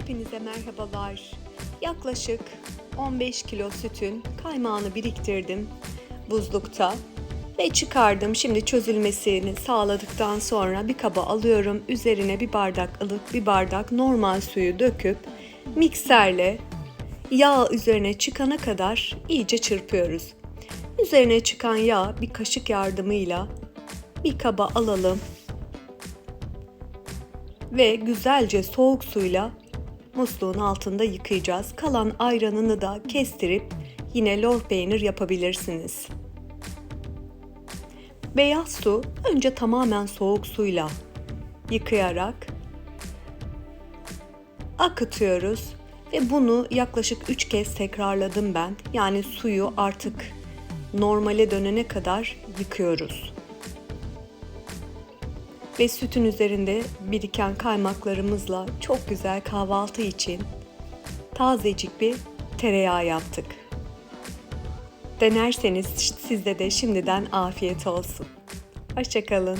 Hepinize merhabalar. Yaklaşık 15 kilo sütün kaymağını biriktirdim buzlukta ve çıkardım. Şimdi çözülmesini sağladıktan sonra bir kaba alıyorum. Üzerine bir bardak ılık, bir bardak normal suyu döküp mikserle yağ üzerine çıkana kadar iyice çırpıyoruz. Üzerine çıkan yağ bir kaşık yardımıyla bir kaba alalım ve güzelce soğuk suyla musluğun altında yıkayacağız. Kalan ayranını da kestirip yine lor peynir yapabilirsiniz. Beyaz su önce tamamen soğuk suyla yıkayarak akıtıyoruz ve bunu yaklaşık 3 kez tekrarladım ben. Yani suyu artık normale dönene kadar yıkıyoruz ve sütün üzerinde biriken kaymaklarımızla çok güzel kahvaltı için tazecik bir tereyağı yaptık. Denerseniz sizde de şimdiden afiyet olsun. Hoşçakalın.